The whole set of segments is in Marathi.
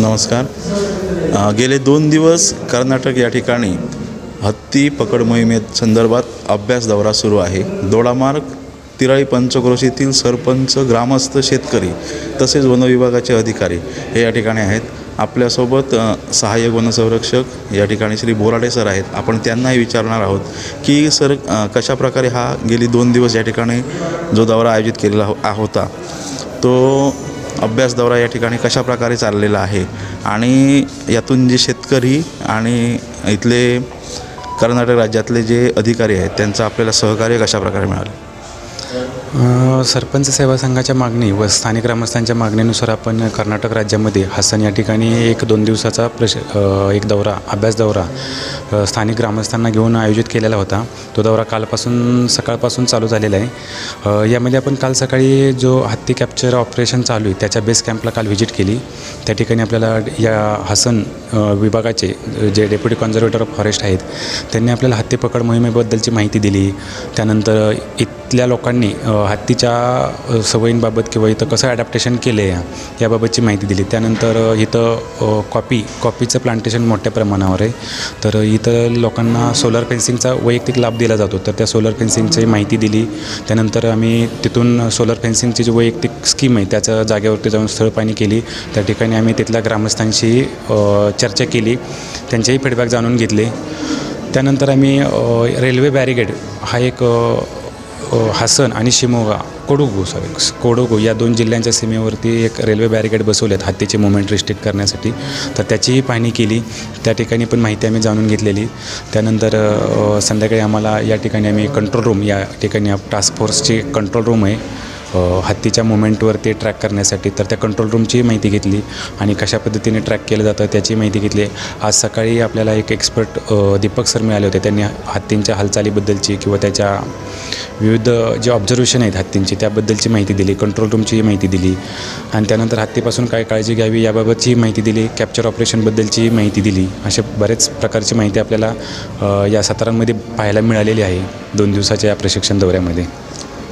नमस्कार. गेले दोन दिवस कर्नाटक या ठिकाणी हत्ती पकड मोहिमेत संदर्भात अभ्यास दौरा सुरू आहे. दोडामार्ग तिराळी पंचक्रोशीतील सरपंच ग्रामस्थ शेतकरी तसेच वनविभागाचे अधिकारी हे या ठिकाणी आहेत. आपल्यासोबत सहाय्यक वनसंरक्षक या ठिकाणी श्री बोराडे सर आहेत. आपण त्यांनाही विचारणार आहोत की सर कशाप्रकारे हा गेली दोन दिवस या ठिकाणी जो दौरा आयोजित केलेला हो- होता? तो अभ्यास दौरा या ठिकाणी कशा प्रकारे चाललेला आहे? आणि यातून जे शेतकरी आणि इथले कर्नाटक राज्यातले जे अधिकारी आहेत त्यांचं आपल्याला सहकार्य कशा प्रकारे मिळालं? सरपंच सेवा संघाच्या मागणी व स्थानिक ग्रामस्थांच्या मागणीनुसार आपण कर्नाटक राज्यामध्ये हसन या ठिकाणी एक दोन दिवसाचा प्रश एक दौरा अभ्यास दौरा स्थानिक ग्रामस्थांना घेऊन आयोजित केलेला होता. तो दौरा कालपासून सकाळपासून चालू झालेला आहे. यामध्ये आपण काल सकाळी जो हत्ती कॅप्चर ऑपरेशन चालू आहे त्याच्या बेस कॅम्पला काल व्हिजिट केली. त्या ठिकाणी आपल्याला या हसन विभागाचे जे डेप्युटी कॉन्झर्वेटर ऑफ फॉरेस्ट आहेत त्यांनी आपल्याला हत्ती पकड मोहिमेबद्दलची माहिती दिली. त्यानंतर इथल्या लोकांनी हत्तीच्या सवयींबाबत किंवा इथं कसं ॲडॅप्टेशन केलं आहे याबाबतची माहिती दिली. त्यानंतर इथं कॉपी कॉपीचं प्लांटेशन मोठ्या प्रमाणावर आहे. तर इथं लोकांना सोलर फेन्सिंगचा वैयक्तिक लाभ दिला जातो. तर त्या सोलर फेन्सिंगची माहिती दिली. त्यानंतर आम्ही तिथून सोलर फेन्सिंगची जी वैयक्तिक स्कीम आहे त्याच्या जागेवरती जाऊन स्थळ पाणी केली. त्या ठिकाणी आम्ही तिथल्या ग्रामस्थांशी चर्चा केली त्यांचेही फीडबॅक जाणून घेतले. त्यानंतर आम्ही रेल्वे बॅरिगेड हा एक हसन हासन आणि शिमोगा कोडुगू सॉरी कोडुगू या दोन जिल्ह्यांच्या सीमेवरती एक रेल्वे बॅरिगेड बसवलेत हत्तीचे मुवमेंट रिस्ट्रिक्ट करण्यासाठी. तर त्याचीही पाहणी केली. त्या ठिकाणी पण माहिती आम्ही जाणून घेतलेली. त्यानंतर संध्याकाळी आम्हाला या ठिकाणी आम्ही कंट्रोल रूम या ठिकाणी टास्क फोर्सची कंट्रोल रूम आहे. हत्तीच्या मुवमेंटवरती ट्रॅक करण्यासाठी तर त्या कंट्रोल रूमची माहिती घेतली आणि कशा पद्धतीने ट्रॅक केलं जातं त्याची माहिती घेतली. आज सकाळी आपल्याला एक एक्सपर्ट दीपक सर मिळाले होते. त्यांनी हत्तींच्या हालचालीबद्दलची किंवा त्याच्या विविध जे ऑब्झर्वेशन आहेत हत्तींची त्याबद्दलची माहिती दिली कंट्रोल रूमची माहिती दिली. आणि त्यानंतर हत्तीपासून काय काळजी घ्यावी याबाबतची माहिती दिली कॅप्चर ऑपरेशनबद्दलची माहिती दिली. अशा बरेच प्रकारची माहिती आपल्याला या सत्रांमध्ये पाहायला मिळालेली आहे दोन दिवसाच्या या प्रशिक्षण दौऱ्यामध्ये.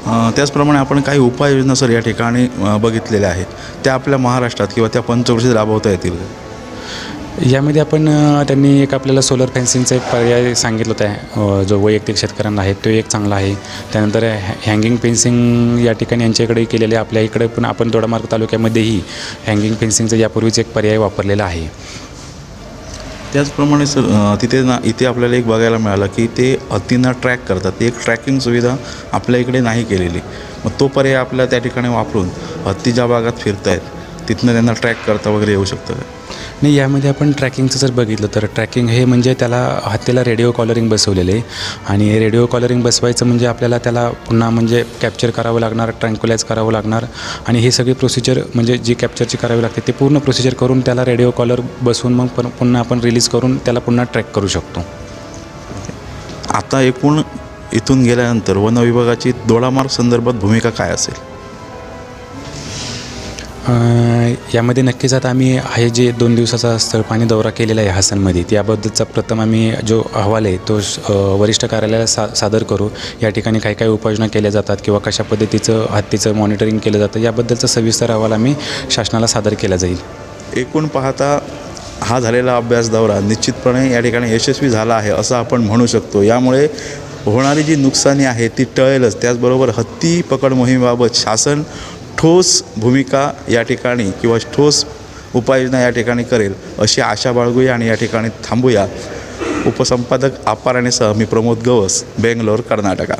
त्याचप्रमाणे आपण काही उपाययोजना सर या ठिकाणी बघितलेल्या आहेत. त्या आपल्या महाराष्ट्रात किंवा त्या पंचवर्षीत राबवता येतील? यामध्ये आपण त्यांनी एक आपल्याला सोलर फेन्सिंगचा एक पर्याय सांगितलं होता. जो वैयक्तिक शेतकऱ्यांना आहे तो एक चांगला आहे. त्यानंतर हॅ हँगिंग फेन्सिंग या ठिकाणी यांच्याकडे केलेले आहे आपल्या इकडे पण आपण दोडामार्ग तालुक्यामध्येही हँगिंग फेन्सिंगचा यापूर्वीच एक पर्याय वापरलेला आहे. त्याचप्रमाणे सर तिथे ना इथे आपल्याला एक बघायला मिळालं की ते हत्तींना ट्रॅक करतात. ती एक ट्रॅकिंग सुविधा आपल्या इकडे नाही केलेली. मग तो पर्याय आपल्या त्या ठिकाणी वापरून हत्ती ज्या भागात फिरतायत तिथनं त्यांना ट्रॅक करता वगैरे येऊ शकतं? नाही यामध्ये आपण ट्रॅकिंगचं जर बघितलं तर ट्रॅकिंग हे म्हणजे त्याला हत्तीला रेडिओ कॉलरिंग बसवलेलं आहे. आणि रेडिओ कॉलरिंग बसवायचं म्हणजे आपल्याला त्याला पुन्हा म्हणजे कॅप्चर करावं लागणार ट्रँक्युलाइज करावं लागणार. आणि ही सगळी प्रोसिजर म्हणजे जी कॅप्चरची करावी लागते ते पूर्ण प्रोसिजर करून त्याला रेडिओ कॉलर बसवून मग पण पुन्हा आपण रिलीज करून त्याला पुन्हा ट्रॅक करू शकतो. आता एकूण इथून गेल्यानंतर वन विभागाची दोडामार्ग संदर्भात भूमिका काय असेल? यामध्ये नक्कीच आता आम्ही हे जे दोन दिवसाचा स्थळ पाणी दौरा केलेला आहे हासनमध्ये त्याबद्दलचा प्रथम आम्ही जो अहवाल आहे तो वरिष्ठ कार्यालयाला सा सादर करू. या ठिकाणी काही काही उपाययोजना केल्या जातात किंवा कशा पद्धतीचं हत्तीचं मॉनिटरिंग केलं जातं याबद्दलचा सविस्तर अहवाल आम्ही शासनाला सादर केला जाईल. एकूण पाहता हा झालेला अभ्यास दौरा निश्चितपणे या ठिकाणी यशस्वी झाला आहे असं आपण म्हणू शकतो. यामुळे होणारी जी नुकसानी आहे ती टळेलच. त्याचबरोबर हत्ती पकड मोहिमेबाबत शासन ठोस भूमिका या ठिकाणी किंवा ठोस उपाययोजना या ठिकाणी करेल अशी आशा बाळगूया आणि या ठिकाणी थांबूया. उपसंपादक आपाराणेसह मी प्रमोद गवस बेंगलोर कर्नाटका.